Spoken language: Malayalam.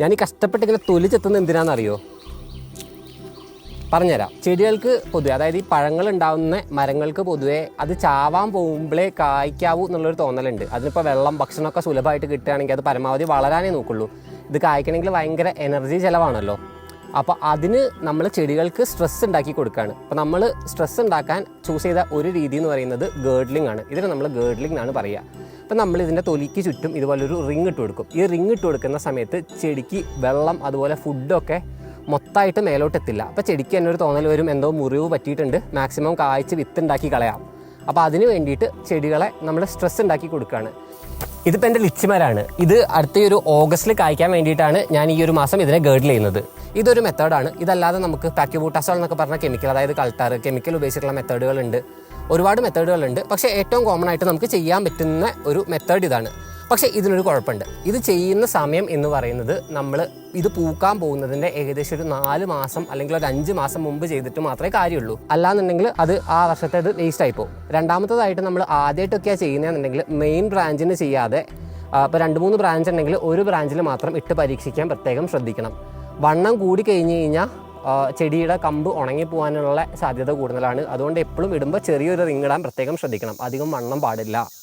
ഞാൻ ഈ കഷ്ടപ്പെട്ട് ഇങ്ങനെ തൊലി ചെത്തുന്നത് എന്തിനാണെന്നറിയോ? പറഞ്ഞുതരാം. ചെടികൾക്ക് പൊതുവെ അതായത് ഈ പഴങ്ങൾ ഉണ്ടാകുന്ന മരങ്ങൾക്ക് പൊതുവെ അത് ചാവാൻ പോകുമ്പോഴേ കായ്ക്കാവൂ എന്നുള്ളൊരു തോന്നലുണ്ട്. അതിനിപ്പോൾ വെള്ളം ഭക്ഷണമൊക്കെ സുലഭമായിട്ട് കിട്ടുകയാണെങ്കിൽ അത് പരമാവധി വളരാനേ നോക്കുള്ളൂ. ഇത് കായ്ക്കണമെങ്കിൽ ഭയങ്കര എനർജി ചിലവാണല്ലോ. അപ്പോൾ അതിന് നമ്മൾ ചെടികൾക്ക് സ്ട്രെസ് ഉണ്ടാക്കി കൊടുക്കുകയാണ് അപ്പോൾ നമ്മൾ സ്ട്രെസ് ഉണ്ടാക്കാൻ ചൂസ് ചെയ്ത ഒരു രീതി എന്ന് പറയുന്നത് ഗേർഡ്ലിംഗ് ആണ്. ഇതിന് നമ്മൾ ഗേർഡ്ലിംഗ് എന്നാണ് പറയുക. അപ്പോൾ നമ്മൾ ഇതിന്റെ തൊലിക്ക് ചുറ്റും ഇതുപോലൊരു റിങ് ഇട്ട് കൊടുക്കും. ഈ റിങ് ഇട്ട് കൊടുക്കുന്ന സമയത്ത് ചെടിക്ക് വെള്ളം അതുപോലെ ഫുഡൊക്കെ മൊത്തമായിട്ട് മേലോട്ട് എത്തില്ല അപ്പോൾ ചെടിക്ക് തന്നെ ഒരു തോന്നൽ വരും എന്തോ മുറിവ് പറ്റിയിട്ടുണ്ട്. മാക്സിമം കായ്ച്ച് വിത്ത് ഉണ്ടാക്കി കളയാം. അപ്പോൾ അതിന് വേണ്ടിയിട്ട് ചെടികളെ നമ്മൾ സ്ട്രെസ് ഉണ്ടാക്കി കൊടുക്കുകയാണ് ഇതിപ്പോൾ എന്റെ ലിച്ചിമരാണ്. ഇത് അടുത്ത ഈ ഒരു ഓഗസ്റ്റിൽ കായ്ക്കാൻ വേണ്ടിയിട്ടാണ് ഞാൻ ഈ ഒരു മാസം ഇതിനെ ഗേഡിൽ ചെയ്യുന്നത്. ഇതൊരു മെത്തേഡാണ് ഇതല്ലാതെ നമുക്ക് പാക്യൂബൂട്ടാസോൾ എന്നൊക്കെ പറഞ്ഞ കെമിക്കൽ അതായത് കൾട്ടാർ കെമിക്കൽ ഉപയോഗിച്ചിട്ടുള്ള മെത്തേഡുകളുണ്ട് ഒരുപാട് മെത്തേഡുകളുണ്ട്. പക്ഷേ ഏറ്റവും കോമൺ ആയിട്ട് നമുക്ക് ചെയ്യാൻ പറ്റുന്ന ഒരു മെത്തേഡ് ഇതാണ്. പക്ഷേ ഇതിനൊരു കുഴപ്പമുണ്ട്. ഇത് ചെയ്യുന്ന സമയം എന്ന് പറയുന്നത് നമ്മൾ ഇത് പൂക്കാൻ പോകുന്നതിന്റെ ഏകദേശം ഒരു നാല് മാസം അല്ലെങ്കിൽ ഒരു അഞ്ച് മാസം മുമ്പ് ചെയ്തിട്ട് മാത്രമേ കാര്യമുള്ളൂ. അല്ലാന്നുണ്ടെങ്കിൽ അത് ആ വർഷത്തെ അത് വേസ്റ്റ് ആയി പോകും. രണ്ടാമത്തതായിട്ട് നമ്മൾ ആദ്യമായിട്ടൊക്കെയാണ് ചെയ്യുന്നതെന്നുണ്ടെങ്കിൽ മെയിൻ ബ്രാഞ്ചിന് ചെയ്യാതെ ഇപ്പോൾ രണ്ട് മൂന്ന് ബ്രാഞ്ച് ഉണ്ടെങ്കിൽ ഒരു ബ്രാഞ്ചിൽ മാത്രം ഇട്ട് പരീക്ഷിക്കാൻ പ്രത്യേകം ശ്രദ്ധിക്കണം. വണ്ണം കൂടി കഴിഞ്ഞ് കഴിഞ്ഞാൽ ചെടിയുടെ കമ്പ് ഉണങ്ങി പോകാനുള്ള സാധ്യത കൂടുതലാണ്. അതുകൊണ്ട് എപ്പോഴും ഇടുമ്പോൾ ചെറിയൊരു റിങ് ഇടാൻ പ്രത്യേകം ശ്രദ്ധിക്കണം. അധികം വണ്ണം പാടില്ല.